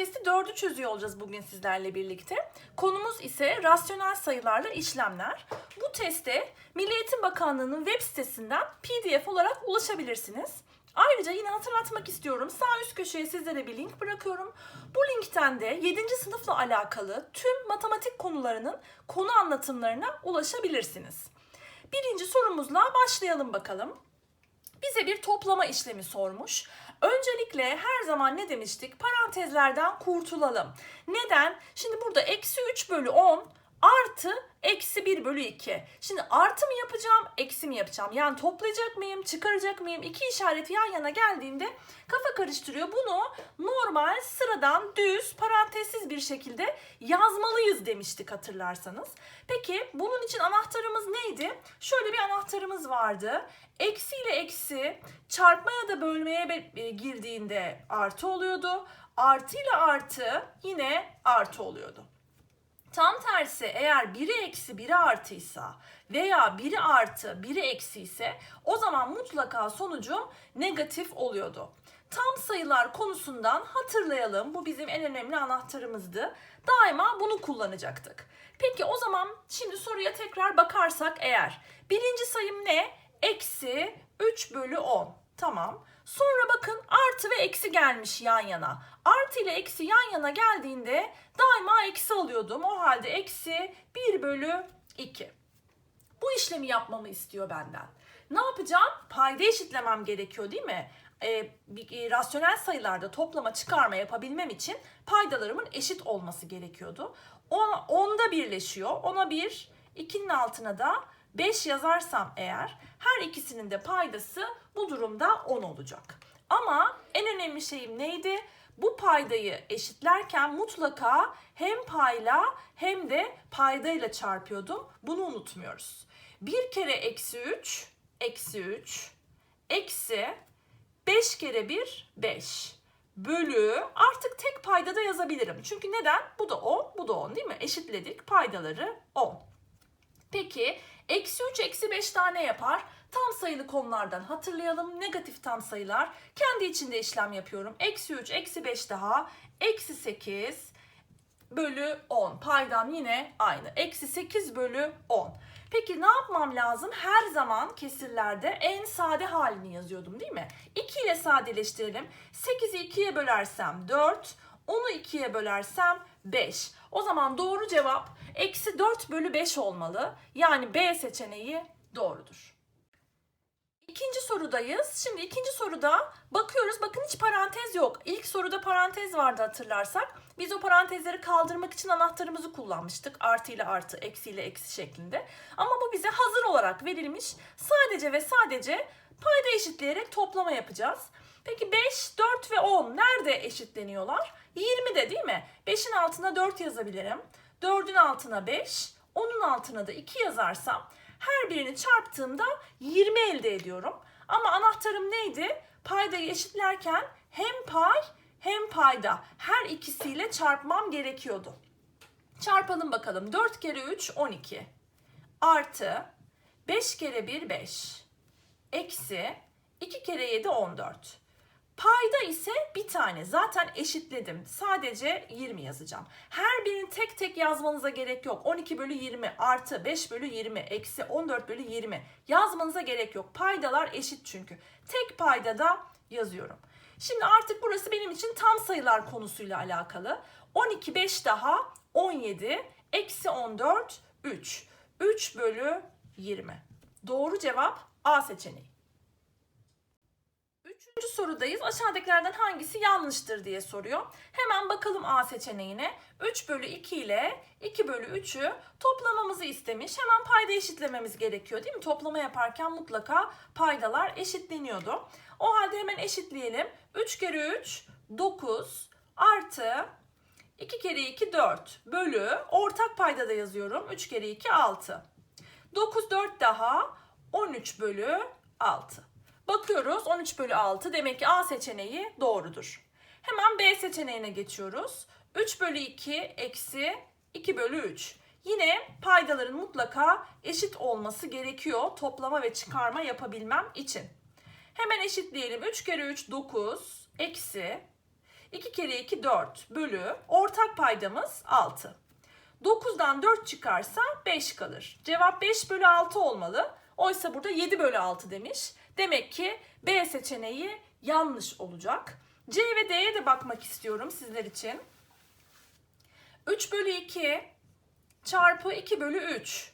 testi 4'ü çözüyor olacağız bugün sizlerle birlikte. Konumuz ise rasyonel sayılarla işlemler. Bu teste Milli Eğitim Bakanlığı'nın web sitesinden PDF olarak ulaşabilirsiniz. Ayrıca yine hatırlatmak istiyorum. Sağ üst köşeye sizlere bir link bırakıyorum. Bu linkten de 7. sınıfla alakalı tüm matematik konularının konu anlatımlarına ulaşabilirsiniz. Birinci sorumuzla başlayalım bakalım bize bir toplama işlemi sormuş. Öncelikle her zaman ne demiştik? Parantezlerden kurtulalım. Neden? Şimdi burada eksi 3 bölü 10 artı eksi 1 bölü 2. Şimdi artı mı yapacağım, eksi mi yapacağım? Yani toplayacak mıyım, çıkaracak mıyım? İki işareti yan yana geldiğinde kafa karıştırıyor. Bunu normal, sıradan, düz, parantezsiz bir şekilde yazmalıyız demiştik hatırlarsanız. Peki bunun için anahtarımız neydi? Şöyle bir anahtarımız vardı. Eksi ile eksi çarpmaya da bölmeye e, girdiğinde artı oluyordu. Artı ile artı yine artı oluyordu. Tam tersi eğer biri eksi biri artıysa veya biri artı biri eksi ise o zaman mutlaka sonucum negatif oluyordu. Tam sayılar konusundan hatırlayalım. Bu bizim en önemli anahtarımızdı. Daima bunu kullanacaktık. Peki o zaman şimdi soruya tekrar bakarsak eğer. Birinci sayım ne? Eksi 3 bölü 10. Tamam. Sonra bakın artı ve eksi gelmiş yan yana. Artı ile eksi yan yana geldiğinde daima eksi alıyordum. O halde eksi 1 bölü 2. Bu işlemi yapmamı istiyor benden. Ne yapacağım? Payda eşitlemem gerekiyor değil mi? Ee, bir- e, rasyonel sayılarda toplama çıkarma yapabilmem için paydalarımın eşit olması gerekiyordu. 10, onda birleşiyor. Ona 1, 2'nin altına da 5 yazarsam eğer her ikisinin de paydası bu durumda 10 olacak. Ama en önemli şeyim neydi? Bu paydayı eşitlerken mutlaka hem payla hem de paydayla çarpıyordum. Bunu unutmuyoruz. Bir kere eksi 3, eksi 3, eksi 5 kere 1, 5 bölü artık tek paydada yazabilirim. Çünkü neden? Bu da 10, bu da 10 değil mi? Eşitledik paydaları 10. Peki eksi 3 eksi 5 tane yapar. Tam sayılı konulardan hatırlayalım. Negatif tam sayılar. Kendi içinde işlem yapıyorum. Eksi 3 eksi 5 daha. Eksi 8 bölü 10. Paydam yine aynı. Eksi 8 bölü 10. Peki ne yapmam lazım? Her zaman kesirlerde en sade halini yazıyordum değil mi? 2 ile sadeleştirelim. 8'i 2'ye bölersem 4, 10'u 2'ye bölersem 5. O zaman doğru cevap eksi 4 bölü 5 olmalı. Yani B seçeneği doğrudur. İkinci sorudayız. Şimdi ikinci soruda bakıyoruz. Bakın hiç parantez yok. İlk soruda parantez vardı hatırlarsak. Biz o parantezleri kaldırmak için anahtarımızı kullanmıştık. Artı ile artı, eksi ile eksi şeklinde. Ama bu bize hazır olarak verilmiş. Sadece ve sadece payda eşitleyerek toplama yapacağız. Peki 5, 4 ve 10 nerede eşitleniyorlar? 20 de değil mi? 5'in altına 4 yazabilirim. 4'ün altına 5, 10'un altına da 2 yazarsam her birini çarptığımda 20 elde ediyorum. Ama anahtarım neydi? Paydayı eşitlerken hem pay hem payda her ikisiyle çarpmam gerekiyordu. Çarpalım bakalım. 4 kere 3 12 artı 5 kere 1 5 eksi 2 kere 7 14. Payda ise bir tane. Zaten eşitledim. Sadece 20 yazacağım. Her birini tek tek yazmanıza gerek yok. 12 bölü 20 artı 5 bölü 20 eksi 14 bölü 20 yazmanıza gerek yok. Paydalar eşit çünkü. Tek paydada yazıyorum. Şimdi artık burası benim için tam sayılar konusuyla alakalı. 12 5 daha 17 eksi 14 3. 3 bölü 20. Doğru cevap A seçeneği. Üçüncü sorudayız. Aşağıdakilerden hangisi yanlıştır diye soruyor. Hemen bakalım A seçeneğine. 3 bölü 2 ile 2 bölü 3'ü toplamamızı istemiş. Hemen payda eşitlememiz gerekiyor değil mi? Toplama yaparken mutlaka paydalar eşitleniyordu. O halde hemen eşitleyelim. 3 kere 3 9 artı 2 kere 2 4 bölü ortak paydada yazıyorum. 3 kere 2 6. 9 4 daha 13 bölü 6. Bakıyoruz 13 bölü 6 demek ki A seçeneği doğrudur. Hemen B seçeneğine geçiyoruz. 3 bölü 2 eksi 2 bölü 3. Yine paydaların mutlaka eşit olması gerekiyor toplama ve çıkarma yapabilmem için. Hemen eşitleyelim. 3 kere 3 9 eksi 2 kere 2 4 bölü ortak paydamız 6. 9'dan 4 çıkarsa 5 kalır. Cevap 5 bölü 6 olmalı. Oysa burada 7 bölü 6 demiş. Demek ki B seçeneği yanlış olacak. C ve D'ye de bakmak istiyorum sizler için. 3 bölü 2 çarpı 2 bölü 3.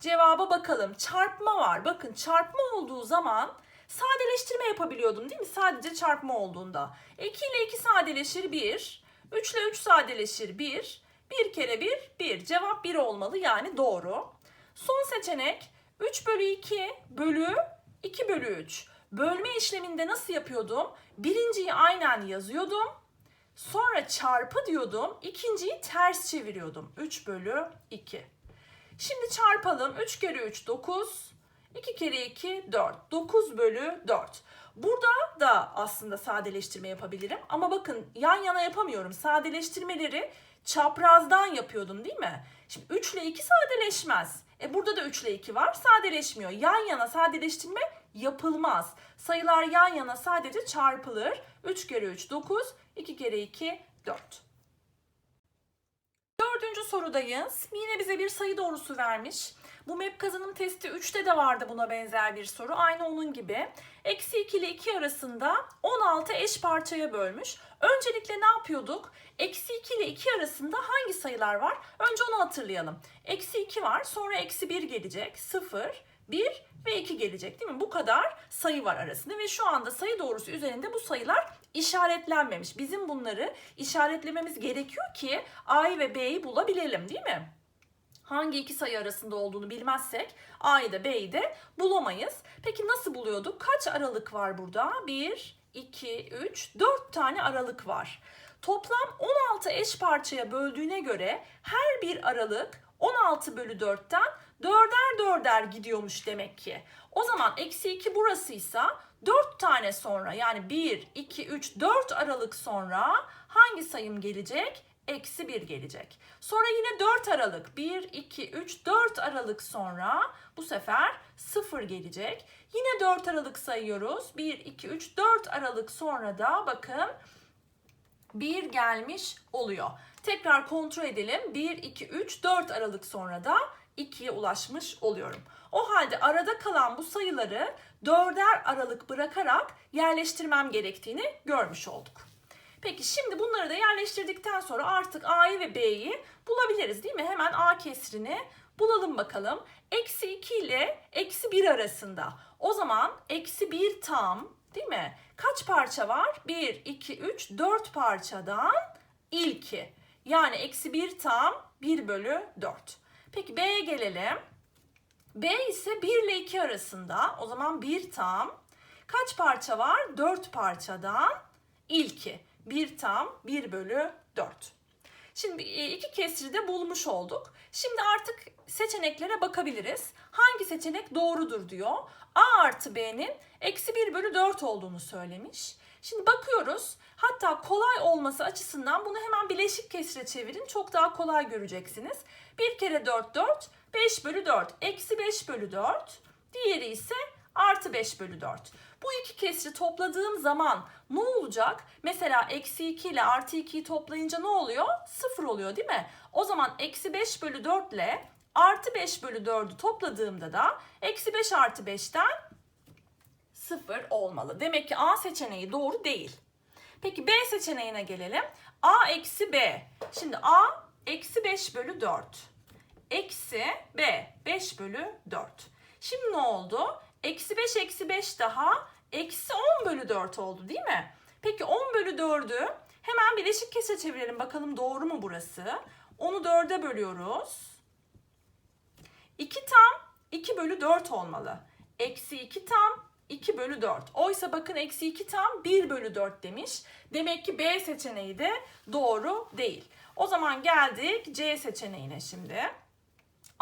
Cevaba bakalım. Çarpma var. Bakın çarpma olduğu zaman sadeleştirme yapabiliyordum değil mi? Sadece çarpma olduğunda. 2 ile 2 sadeleşir 1. 3 ile 3 sadeleşir 1. 1 kere 1 1. Cevap 1 olmalı yani doğru. Son seçenek 3 bölü 2 bölü 2 bölü 3. Bölme işleminde nasıl yapıyordum? Birinciyi aynen yazıyordum. Sonra çarpı diyordum. ikinciyi ters çeviriyordum. 3 bölü 2. Şimdi çarpalım. 3 kere 3 9. 2 kere 2 4. 9 bölü 4. Burada da aslında sadeleştirme yapabilirim. Ama bakın yan yana yapamıyorum. Sadeleştirmeleri çaprazdan yapıyordum değil mi? Şimdi 3 ile 2 sadeleşmez. E burada da 3 ile 2 var. Sadeleşmiyor. Yan yana sadeleştirme yapılmaz. Sayılar yan yana sadece çarpılır. 3 kere 3 9. 2 kere 2 4. Dördüncü sorudayız. Yine bize bir sayı doğrusu vermiş. Bu map kazanım testi 3'te de vardı buna benzer bir soru. Aynı onun gibi. Eksi 2 ile 2 arasında 16 eş parçaya bölmüş. Öncelikle ne yapıyorduk? Eksi 2 ile 2 arasında hangi sayılar var? Önce onu hatırlayalım. Eksi 2 var sonra eksi 1 gelecek. 0, 1 ve 2 gelecek değil mi? Bu kadar sayı var arasında ve şu anda sayı doğrusu üzerinde bu sayılar işaretlenmemiş. Bizim bunları işaretlememiz gerekiyor ki A'yı ve B'yi bulabilelim değil mi? Hangi iki sayı arasında olduğunu bilmezsek A'yı da B'yi de bulamayız. Peki nasıl buluyorduk? Kaç aralık var burada? 1, 2, 3, 4 tane aralık var. Toplam 16 eş parçaya böldüğüne göre her bir aralık 16 bölü 4'ten dörder dörder gidiyormuş demek ki. O zaman eksi 2 burasıysa 4 tane sonra yani 1, 2, 3, 4 aralık sonra hangi sayım gelecek? Eksi 1 gelecek. Sonra yine 4 aralık 1, 2, 3, 4 aralık sonra bu sefer 0 gelecek. Yine 4 aralık sayıyoruz. 1, 2, 3, 4 aralık sonra da bakın 1 gelmiş oluyor. Tekrar kontrol edelim. 1, 2, 3, 4 aralık sonra da 2'ye ulaşmış oluyorum. O halde arada kalan bu sayıları dörder aralık bırakarak yerleştirmem gerektiğini görmüş olduk. Peki şimdi bunları da yerleştirdikten sonra artık A'yı ve B'yi bulabiliriz değil mi? Hemen A kesrini bulalım bakalım. Eksi 2 ile eksi 1 arasında. O zaman eksi 1 tam değil mi? Kaç parça var? 1, 2, 3, 4 parçadan ilki. Yani eksi 1 tam 1 bölü 4. Peki B'ye gelelim. B ise 1 ile 2 arasında. O zaman 1 tam. Kaç parça var? 4 parçadan ilki. 1 tam 1 bölü 4. Şimdi e, iki kesri de bulmuş olduk. Şimdi artık seçeneklere bakabiliriz. Hangi seçenek doğrudur diyor. A artı B'nin eksi 1 bölü 4 olduğunu söylemiş. Şimdi bakıyoruz. Hatta kolay olması açısından bunu hemen bileşik kesre çevirin. Çok daha kolay göreceksiniz. 1 kere 4 4. 5 bölü 4. Eksi 5 bölü 4. Diğeri ise artı 5 bölü 4. Bu iki kesri topladığım zaman ne olacak? Mesela eksi 2 ile artı 2'yi toplayınca ne oluyor? 0 oluyor değil mi? O zaman eksi 5 bölü 4 ile artı 5 bölü 4'ü topladığımda da eksi 5 artı 5'ten 0 olmalı. Demek ki A seçeneği doğru değil. Peki B seçeneğine gelelim. A eksi B. Şimdi A eksi 5 bölü 4. Eksi B 5 bölü 4. Şimdi ne oldu? Eksi 5 eksi 5 daha eksi 10 bölü 4 oldu değil mi? Peki 10 bölü 4'ü hemen bileşik kesre çevirelim. Bakalım doğru mu burası? Onu 4'e bölüyoruz. 2 tam 2 bölü 4 olmalı. Eksi 2 tam 2 bölü 4. Oysa bakın eksi 2 tam 1 bölü 4 demiş. Demek ki B seçeneği de doğru değil. O zaman geldik C seçeneğine şimdi.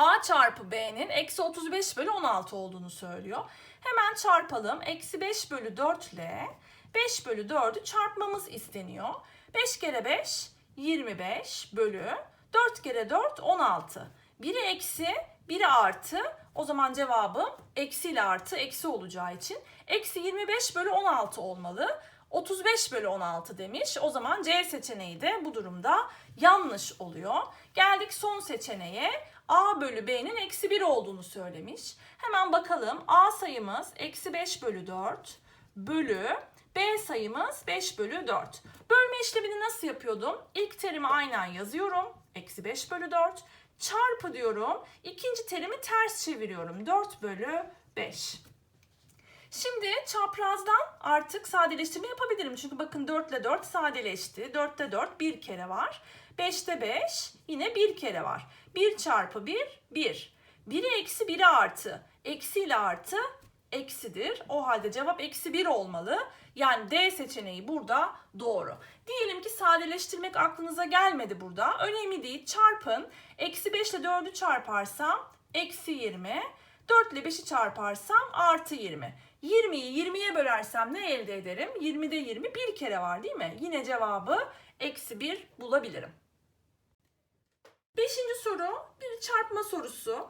A çarpı B'nin eksi 35 bölü 16 olduğunu söylüyor. Hemen çarpalım. Eksi 5 bölü 4 ile 5 bölü 4'ü çarpmamız isteniyor. 5 kere 5 25 bölü 4 kere 4 16. Biri eksi biri artı. O zaman cevabım eksi ile artı eksi olacağı için eksi 25 bölü 16 olmalı. 35 bölü 16 demiş. O zaman C seçeneği de bu durumda yanlış oluyor. Geldik son seçeneğe. A bölü B'nin eksi 1 olduğunu söylemiş. Hemen bakalım. A sayımız eksi 5 bölü 4 bölü B sayımız 5 bölü 4. Bölme işlemini nasıl yapıyordum? İlk terimi aynen yazıyorum. Eksi 5 bölü 4. Çarpı diyorum. İkinci terimi ters çeviriyorum. 4 bölü 5. Şimdi çaprazdan artık sadeleştirme yapabilirim. Çünkü bakın 4 ile 4 sadeleşti. 4'te 4 bir kere var. 5'te 5 yine bir kere var. 1 çarpı 1 1. 1'i eksi 1'i artı. Eksi ile artı eksidir. O halde cevap eksi 1 olmalı. Yani D seçeneği burada doğru. Diyelim ki sadeleştirmek aklınıza gelmedi burada. Önemli değil. Çarpın. Eksi 5 ile 4'ü çarparsam eksi 20. 4 ile 5'i çarparsam artı 20. 20'yi 20'ye bölersem ne elde ederim? 20'de 20 bir kere var değil mi? Yine cevabı eksi 1 bulabilirim. Beşinci soru bir çarpma sorusu.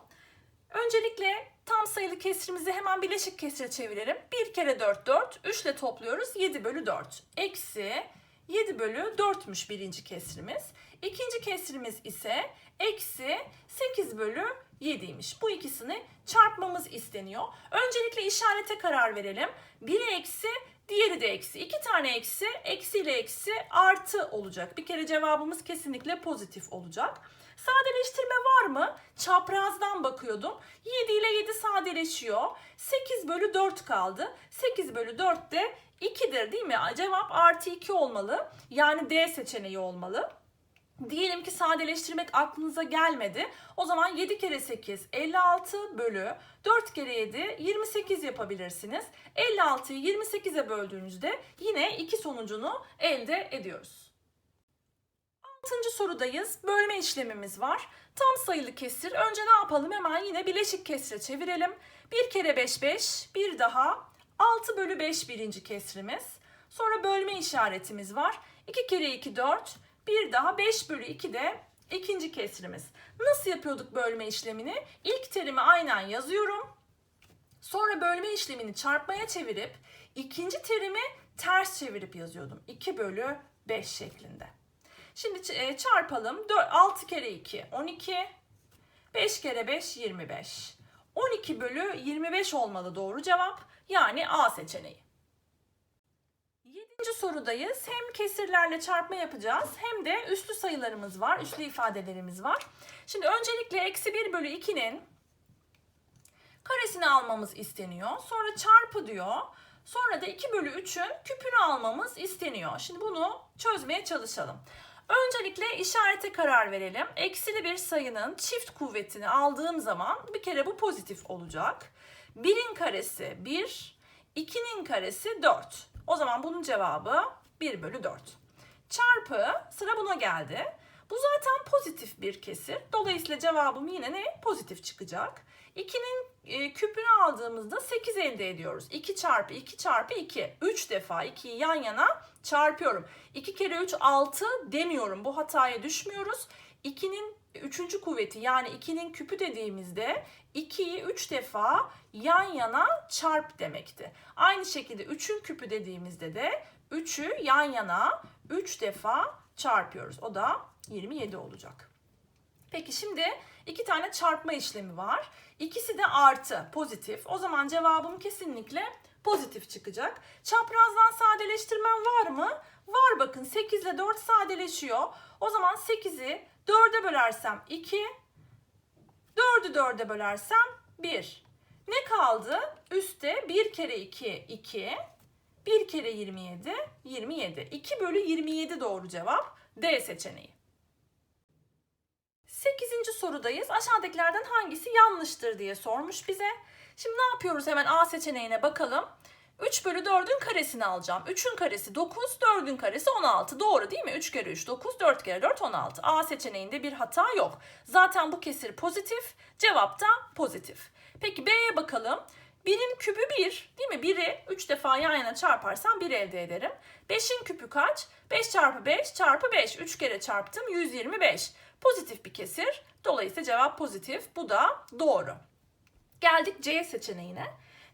Öncelikle tam sayılı kesrimizi hemen bileşik kesre çevirelim. 1 kere 4 4. 3 ile topluyoruz. 7 bölü 4. Eksi 7 bölü 4'müş birinci kesrimiz. İkinci kesrimiz ise eksi 8 bölü 7'ymiş. Bu ikisini çarpmamız isteniyor. Öncelikle işarete karar verelim. Biri eksi, diğeri de eksi. İki tane eksi, eksi ile eksi artı olacak. Bir kere cevabımız kesinlikle pozitif olacak. Sadeleştirme var mı? Çaprazdan bakıyordum. 7 ile 7 sadeleşiyor. 8 bölü 4 kaldı. 8 bölü 4 de 2'dir değil mi? Cevap artı 2 olmalı. Yani D seçeneği olmalı. Diyelim ki sadeleştirmek aklınıza gelmedi. O zaman 7 kere 8 56 bölü 4 kere 7 28 yapabilirsiniz. 56'yı 28'e böldüğünüzde yine iki sonucunu elde ediyoruz. Altıncı sorudayız. Bölme işlemimiz var. Tam sayılı kesir. Önce ne yapalım? Hemen yine bileşik kesre çevirelim. 1 kere 5 5. Bir daha 6 bölü 5 birinci kesrimiz. Sonra bölme işaretimiz var. 2 kere 2 4. Bir daha 5 bölü 2 de ikinci kesrimiz. Nasıl yapıyorduk bölme işlemini? İlk terimi aynen yazıyorum. Sonra bölme işlemini çarpmaya çevirip ikinci terimi ters çevirip yazıyordum. 2 bölü 5 şeklinde. Şimdi e, çarpalım. 4, 6 kere 2 12. 5 kere 5 25. 12 bölü 25 olmalı doğru cevap. Yani A seçeneği. Yedinci sorudayız. Hem kesirlerle çarpma yapacağız hem de üslü sayılarımız var, üslü ifadelerimiz var. Şimdi öncelikle eksi 1 bölü 2'nin karesini almamız isteniyor. Sonra çarpı diyor. Sonra da 2 bölü 3'ün küpünü almamız isteniyor. Şimdi bunu çözmeye çalışalım. Öncelikle işarete karar verelim. Eksili bir sayının çift kuvvetini aldığım zaman bir kere bu pozitif olacak. 1'in karesi 1, 2'nin karesi 4. O zaman bunun cevabı 1 bölü 4. Çarpı sıra buna geldi. Bu zaten pozitif bir kesir. Dolayısıyla cevabım yine ne? Pozitif çıkacak. 2'nin e, küpünü aldığımızda 8 elde ediyoruz. 2 çarpı 2 çarpı 2. 3 defa 2'yi yan yana çarpıyorum. 2 kere 3 6 demiyorum. Bu hataya düşmüyoruz. 2'nin 3. kuvveti yani 2'nin küpü dediğimizde 2'yi 3 defa yan yana çarp demekti. Aynı şekilde 3'ün küpü dediğimizde de 3'ü yan yana 3 defa çarpıyoruz. O da 27 olacak. Peki şimdi iki tane çarpma işlemi var. İkisi de artı, pozitif. O zaman cevabım kesinlikle pozitif çıkacak. Çaprazdan sadeleştirmem var mı? Var bakın 8 ile 4 sadeleşiyor. O zaman 8'i 4'e bölersem 2, 4'ü 4'e bölersem 1. Ne kaldı? Üste 1 kere 2, 2. 1 kere 27, 27. 2 bölü 27 doğru cevap. D seçeneği. 8. sorudayız. Aşağıdakilerden hangisi yanlıştır diye sormuş bize. Şimdi ne yapıyoruz? Hemen A seçeneğine bakalım. 3 bölü 4'ün karesini alacağım. 3'ün karesi 9, 4'ün karesi 16. Doğru değil mi? 3 kere 3 9, 4 kere 4 16. A seçeneğinde bir hata yok. Zaten bu kesir pozitif. Cevap da pozitif. Peki B'ye bakalım. 1'in küpü 1 değil mi? 1'i 3 defa yan yana çarparsam 1 elde ederim. 5'in küpü kaç? 5 çarpı 5 çarpı 5. 3 kere çarptım 125. Pozitif bir kesir. Dolayısıyla cevap pozitif. Bu da doğru. Geldik C seçeneğine.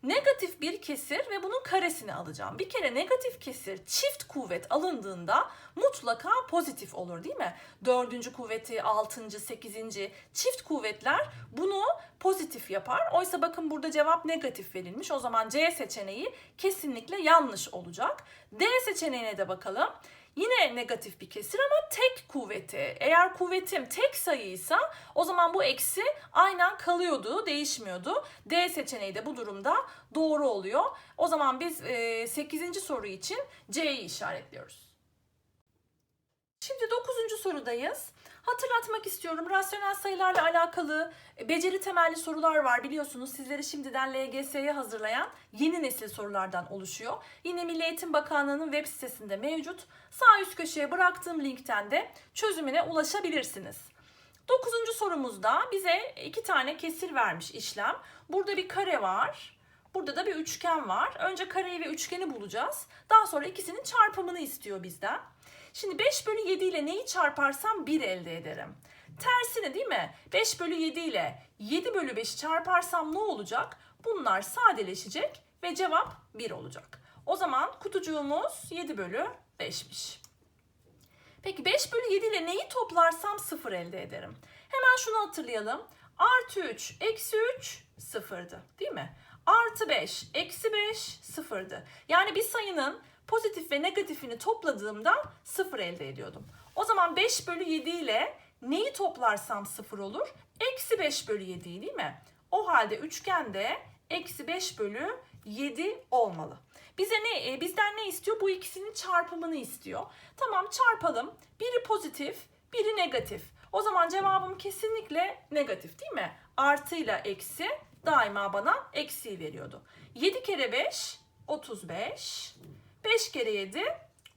negatif bir kesir ve bunun karesini alacağım. Bir kere negatif kesir çift kuvvet alındığında mutlaka pozitif olur değil mi? Dördüncü kuvveti, altıncı, sekizinci çift kuvvetler bunu pozitif yapar. Oysa bakın burada cevap negatif verilmiş. O zaman C seçeneği kesinlikle yanlış olacak. D seçeneğine de bakalım. Yine negatif bir kesir ama tek kuvveti. Eğer kuvvetim tek sayıysa o zaman bu eksi aynen kalıyordu, değişmiyordu. D seçeneği de bu durumda doğru oluyor. O zaman biz e, 8. soru için C'yi işaretliyoruz. Şimdi 9. sorudayız. Hatırlatmak istiyorum rasyonel sayılarla alakalı e, beceri temelli sorular var biliyorsunuz sizleri şimdiden LGS'ye hazırlayan yeni nesil sorulardan oluşuyor. Yine Milli Eğitim Bakanlığı'nın web sitesinde mevcut. Sağ üst köşeye bıraktığım linkten de çözümüne ulaşabilirsiniz. Dokuzuncu sorumuzda bize iki tane kesir vermiş işlem. Burada bir kare var. Burada da bir üçgen var. Önce kareyi ve üçgeni bulacağız. Daha sonra ikisinin çarpımını istiyor bizden. Şimdi 5 bölü 7 ile neyi çarparsam 1 elde ederim. Tersine değil mi? 5 bölü 7 ile 7 bölü 5'i çarparsam ne olacak? Bunlar sadeleşecek ve cevap 1 olacak. O zaman kutucuğumuz 7 bölü 5'miş. Peki 5 bölü 7 ile neyi toplarsam 0 elde ederim. Hemen şunu hatırlayalım. Artı 3, eksi 3 sıfırdı değil mi? Artı 5, eksi 5 sıfırdı. Yani bir sayının pozitif ve negatifini topladığımda 0 elde ediyordum. O zaman 5 bölü 7 ile neyi toplarsam 0 olur? Eksi 5 bölü 7 değil mi? O halde üçgende eksi 5 bölü 7 olmalı. Bize ne, e, bizden ne istiyor? Bu ikisinin çarpımını istiyor. Tamam çarpalım. Biri pozitif, biri negatif. O zaman cevabım kesinlikle negatif değil mi? Artıyla eksi daima bana eksiği veriyordu. 7 kere 5, 35. 5 kere 7,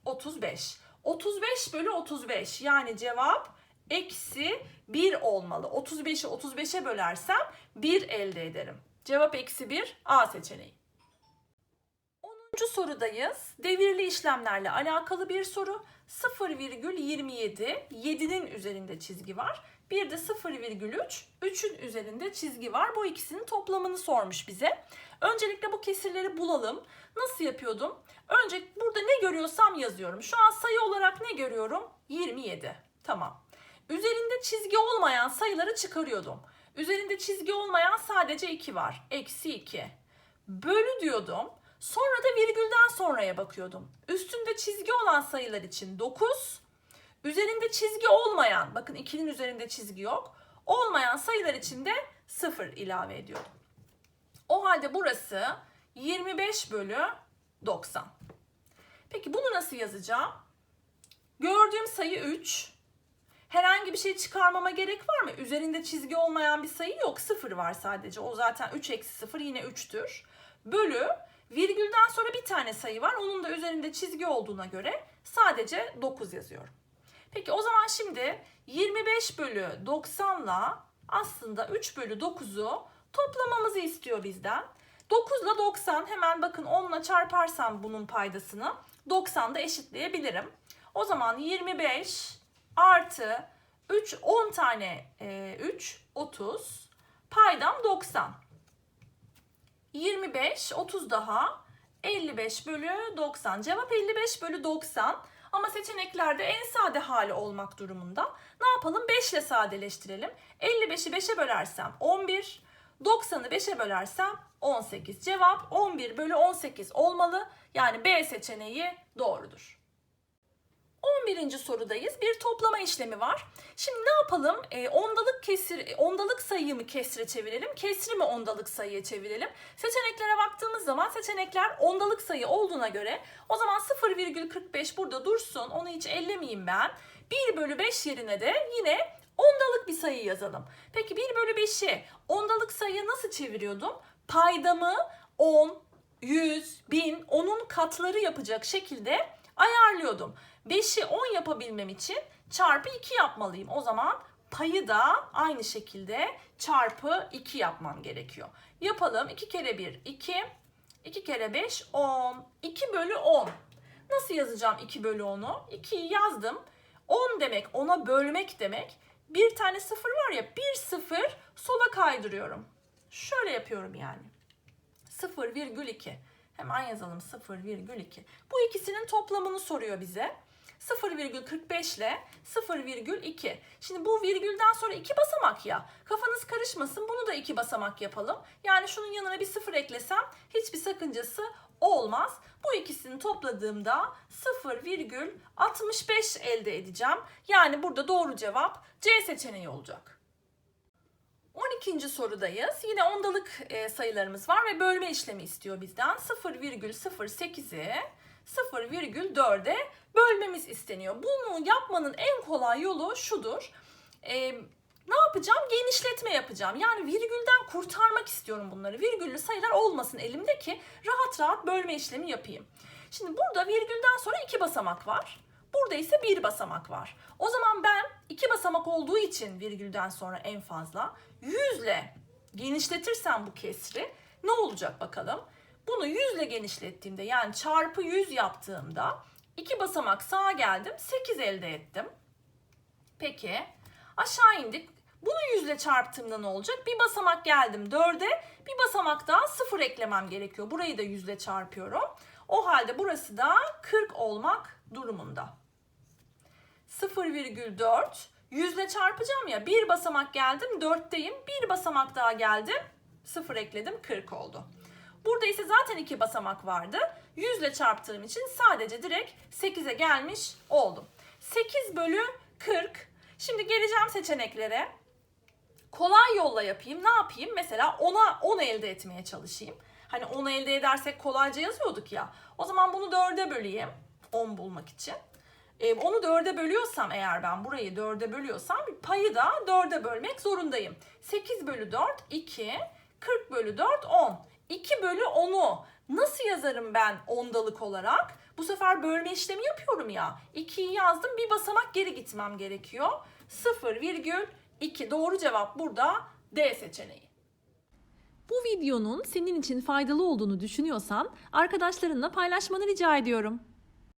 35. 35 bölü 35 yani cevap eksi 1 olmalı. 35'i 35'e bölersem 1 elde ederim. Cevap eksi 1 A seçeneği. 10. sorudayız. Devirli işlemlerle alakalı bir soru. 0,27 7'nin üzerinde çizgi var. Bir de 0,3 3'ün üzerinde çizgi var. Bu ikisinin toplamını sormuş bize. Öncelikle bu kesirleri bulalım. Nasıl yapıyordum? Önce burada ne görüyorsam yazıyorum. Şu an sayı olarak ne görüyorum? 27. Tamam. Üzerinde çizgi olmayan sayıları çıkarıyordum. Üzerinde çizgi olmayan sadece 2 var. Eksi 2. Bölü diyordum. Sonra da virgülden sonraya bakıyordum. Üstünde çizgi olan sayılar için 9. Üzerinde çizgi olmayan, bakın 2'nin üzerinde çizgi yok. Olmayan sayılar için de 0 ilave ediyordum. O halde burası 25 bölü 90. Peki bunu nasıl yazacağım? Gördüğüm sayı 3. Herhangi bir şey çıkarmama gerek var mı? Üzerinde çizgi olmayan bir sayı yok. 0 var sadece. O zaten 3 eksi 0 yine 3'tür. Bölü virgülden sonra bir tane sayı var. Onun da üzerinde çizgi olduğuna göre sadece 9 yazıyorum. Peki o zaman şimdi 25 bölü 90 ile aslında 3 bölü 9'u toplamamızı istiyor bizden. 9 ile 90 hemen bakın 10 ile çarparsam bunun paydasını 90'da eşitleyebilirim. O zaman 25 artı 3 10 tane e, 3 30 paydam 90. 25 30 daha 55 bölü 90. Cevap 55 bölü 90. Ama seçeneklerde en sade hali olmak durumunda. Ne yapalım? 5 ile sadeleştirelim. 55'i 5'e bölersem 11. 90'ı 5'e bölersem 18. Cevap 11 bölü 18 olmalı. Yani B seçeneği doğrudur. 11. sorudayız. Bir toplama işlemi var. Şimdi ne yapalım? E, ondalık kesir, ondalık sayıyı mı kesre çevirelim? Kesri mi ondalık sayıya çevirelim? Seçeneklere baktığımız zaman seçenekler ondalık sayı olduğuna göre o zaman 0,45 burada dursun. Onu hiç ellemeyeyim ben. 1 bölü 5 yerine de yine ondalık bir sayı yazalım. Peki 1 bölü 5'i ondalık sayıya nasıl çeviriyordum? Paydamı 10, 100, 1000, onun katları yapacak şekilde ayarlıyordum. 5'i 10 yapabilmem için çarpı 2 yapmalıyım. O zaman payı da aynı şekilde çarpı 2 yapmam gerekiyor. Yapalım. 2 kere 1 2. 2 kere 5 10. 2 bölü 10. Nasıl yazacağım 2 bölü 10'u? 2'yi yazdım. 10 demek 10'a bölmek demek. Bir tane sıfır var ya bir sıfır sola kaydırıyorum. Şöyle yapıyorum yani. 0,2. Hemen yazalım 0,2. Bu ikisinin toplamını soruyor bize. 0,45 ile 0,2. Şimdi bu virgülden sonra iki basamak ya. Kafanız karışmasın bunu da iki basamak yapalım. Yani şunun yanına bir sıfır eklesem hiçbir sakıncası olmaz. Bu ikisini topladığımda 0,65 elde edeceğim. Yani burada doğru cevap C seçeneği olacak. 12. sorudayız. Yine ondalık e, sayılarımız var ve bölme işlemi istiyor bizden. 0,08'i 0,4'e bölmemiz isteniyor. Bunu yapmanın en kolay yolu şudur. E, ne yapacağım? Genişletme yapacağım. Yani virgülden kurtarmak istiyorum bunları. Virgüllü sayılar olmasın elimde ki rahat rahat bölme işlemi yapayım. Şimdi burada virgülden sonra iki basamak var. Burada ise bir basamak var. O zaman ben iki basamak olduğu için virgülden sonra en fazla 100 ile genişletirsem bu kesri ne olacak bakalım? Bunu 100 ile genişlettiğimde yani çarpı 100 yaptığımda iki basamak sağa geldim 8 elde ettim. Peki aşağı indik. Bunu 100 ile çarptığımda ne olacak? Bir basamak geldim 4'e bir basamak daha 0 eklemem gerekiyor. Burayı da 100 ile çarpıyorum. O halde burası da 40 olmak durumunda. 0,4 100 ile çarpacağım ya bir basamak geldim 4'teyim bir basamak daha geldim 0 ekledim 40 oldu. Burada ise zaten iki basamak vardı. 100 ile çarptığım için sadece direkt 8'e gelmiş oldum. 8 bölü 40. Şimdi geleceğim seçeneklere. Kolay yolla yapayım. Ne yapayım? Mesela 10'a 10 elde etmeye çalışayım. Hani 10 elde edersek kolayca yazıyorduk ya. O zaman bunu 4'e böleyim. 10 bulmak için. E, onu 4'e bölüyorsam eğer ben burayı 4'e bölüyorsam payı da 4'e bölmek zorundayım. 8 bölü 4 2, 40 bölü 4 10. 2 bölü 10'u nasıl yazarım ben ondalık olarak? Bu sefer bölme işlemi yapıyorum ya. 2'yi yazdım bir basamak geri gitmem gerekiyor. 0,2 doğru cevap burada D seçeneği. Bu videonun senin için faydalı olduğunu düşünüyorsan arkadaşlarınla paylaşmanı rica ediyorum.